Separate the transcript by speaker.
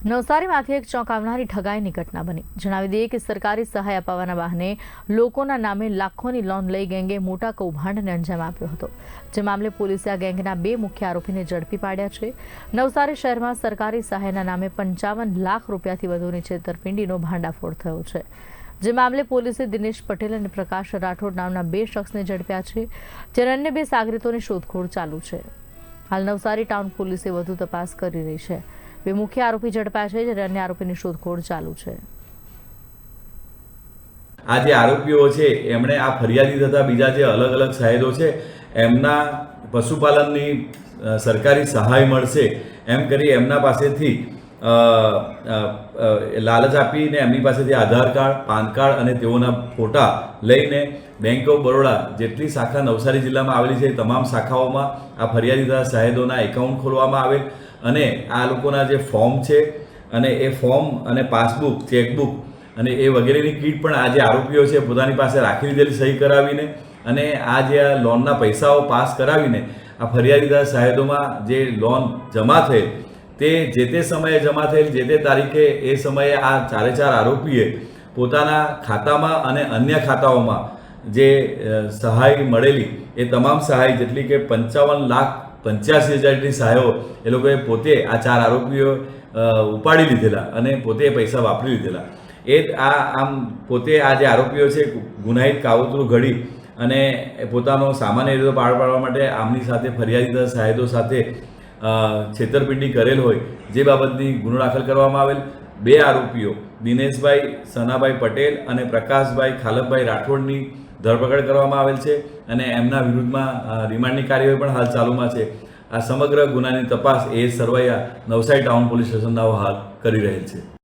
Speaker 1: નવસારીમાંથી એક ચોંકાવનારી ઠગાઈની ઘટના બની. જણાવી દઈએ કે સરકારી સહાય અપાવવાના બહાને લોકોના નામે લાખોની લોન લઈ ગેંગે મોટા કૌભાંડને અંજામ આપ્યો હતો. જે મામલે પોલીસે આ ગેંગના બે મુખ્ય આરોપીને ઝડપી પાડ્યા છે. નવસારી શહેરમાં સરકારી સહાયના નામે પંચાવન લાખ રૂપિયાથી વધુની છેતરપિંડીનો ભાંડાફોડ થયો છે. જે મામલે પોલીસે દિનેશ પટેલ અને પ્રકાશ રાઠોડ નામના બે શખ્સને ઝડપ્યા છે, જ્યારે અન્ય બે સાગરીતોની શોધખોળ ચાલુ છે. હાલ નવસારી ટાઉન પોલીસે વધુ તપાસ કરી રહી છે. બે મુખ્ય આરોપી ઝડપાયા છે, જ્યારે અન્ય આરોપીની શોધખોળ ચાલુ છે.
Speaker 2: આ જે આરોપીઓ છે, એમણે આ ફરિયાદી તથા બીજા જે અલગ અલગ સાહેદો છે, એમના પશુપાલનની સરકારી સહાય મળશે એમ કરી એમના પાસેથી લાલચ આપીને એમની પાસેથી આધાર કાર્ડ, પાન કાર્ડ અને તેઓના ફોટા લઈને બેંક ઓફ બરોડા જેટલી શાખા નવસારી જિલ્લામાં આવેલી છે તમામ શાખાઓમાં આ ફરિયાદી તથા સાહેદોના એકાઉન્ટ ખોલવામાં આવેલ. અને આ લોકોના જે ફોર્મ છે અને એ ફોર્મ અને પાસબુક, ચેકબુક અને એ વગેરેની કીટ પણ આ જે આરોપીઓ છે પોતાની પાસે રાખી લીધેલી સહી કરાવીને અને આ જે આ લોનના પૈસાઓ પાસ કરાવીને આ ફરિયાદીદાર સાહેબોમાં જે લોન જમા થયેલ, તે જે તે સમયે જમા થયેલ, જે તે તારીખે એ સમયે આ ચારે ચાર આરોપીએ પોતાના ખાતામાં અને અન્ય ખાતાઓમાં જે સહાય મળેલી, એ તમામ સહાય જેટલી કે પંચાવન લાખ પંચ્યાસી હજારની સહાયો એ લોકોએ પોતે આ ચાર આરોપીઓ ઉપાડી લીધેલા અને પોતે પૈસા વાપરી લીધેલા. એ આ, આમ પોતે આ જે આરોપીઓ છે, ગુનાહિત કાવતરું ઘડી અને પોતાનો સામાન્ય રીતે પાર પાડવા માટે આમની સાથે ફરિયાદીદાર સાહેદો સાથે છેતરપિંડી કરેલ હોય જે બાબતની ગુનો દાખલ કરવામાં આવેલ. બે આરોપીઓ, દિનેશભાઈ, સનાભાઈ પટેલ અને પ્રકાશભાઈ ખાલકભાઈ રાઠોડની ધરપકડ કરવામાં આવેલ છે અને એમના વિરુદ્ધમાં રિમાન્ડની કાર્યવાહી પણ હાલ ચાલુમાં છે. આ સમગ્ર ગુનાની તપાસ એ સરવૈયા નવસારી ટાઉન પોલીસ સ્ટેશનના હાલ કરી રહેલ છે.